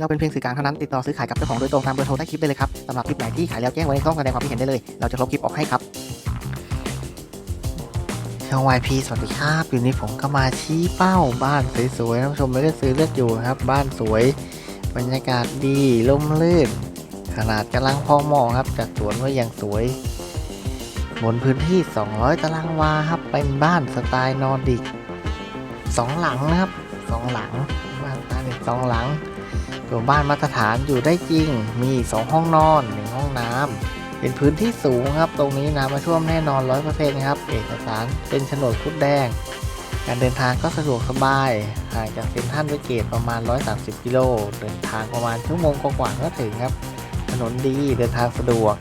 เราเป็นเพียงสื่อกลางเท่านั้นติดต่อซื้อขายกับเจ้าของโดยตรงตามเบอร์โทรใต้คลิปได้เลยครับสำหรับคลิปไหนที่ขายแล้วแจ้งไว้ในช่องแสดงความคิดเห็นได้เลย เราจะลบคลิปออกให้ครับช่อง YP สวัสดีครับอยู่นี้ผมก็มาชี้เป้าบ้านสวยๆท่านผู้ชมไม่ได้ซื้อเลือกอยู่นะครับ บ้านสวย บรรยากาศดีร่มรื่น ขนาดกำลังพอเหมาะครับจัดสวนไว้อย่างสวยบนพื้นที่ 200 ตารางวาครับเป็นบ้านสไตล์นอร์ดิกสองหลังนะครับสองหลัง บ้านตล์เด็กสองหลังตัวบ้านมาตรฐานอยู่ได้จริง มี2ห้องนอน1ห้องน้ำเป็นพื้นที่สูงครับ ตรงนี้น้ำมาท่วมแน่นอน100%ครับ เอกสารเป็นโฉนดคุดแดง การเดินทางก็สะดวกสบาย ห่างจากเซ็นทรัลเวเกตประมาณ 130 กิโล เดินทางประมาณชั่วโมงกว่าก็ถึงครับ ถนนดี เดินทางสะดวก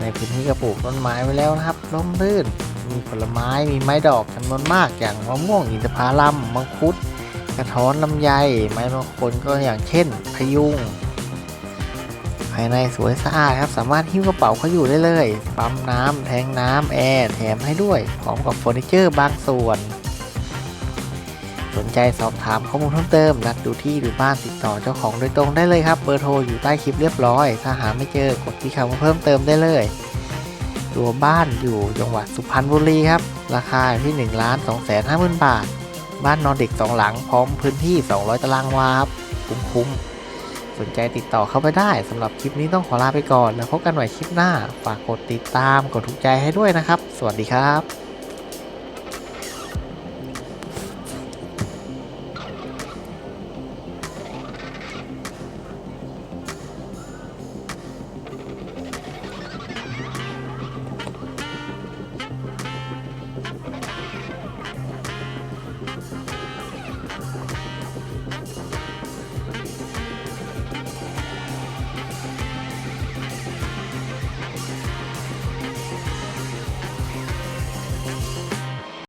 ในพื้นที่ก็ปลูกต้นไม้ไว้แล้วนะครับ ร่มรื่น มีผลไม้ มีไม้ดอกจำนวนมาก อย่างมะม่วง อินทผลัม มังคุด กระท้อนลำไยไม้มงคลก็อย่างเช่นพยุง ภายในสวยสะอาดครับ สามารถหิ้วกระเป๋าเขาอยู่ได้เลย ปั๊มน้ำแทงน้ำแอร์แถมให้ด้วย พร้อมกับเฟอร์นิเจอร์บางส่วน สนใจสอบถามข้อมูลเพิ่มเติม นัดดูที่หรือบ้านติดต่อเจ้าของโดยตรงได้เลยครับ เบอร์โทรอยู่ใต้คลิปเรียบร้อย ถ้าหาไม่เจอกดที่คำว่าเพิ่มเติมได้เลยตัวบ้านอยู่จังหวัดสุพรรณบุรีครับ ราคาอยู่ที่1ล้าน2แสนห้าหมื่นบาท บ้านนอนเด็กสองหลังพร้อมพื้นที่ 200 ตารางวาครับคุ้มๆสนใจติดต่อเข้าไปได้สำหรับคลิปนี้ต้องขอลาไปก่อน แล้วพบกันใหม่คลิปหน้า ฝากกดติดตามกดถูกใจให้ด้วยนะครับ สวัสดีครับ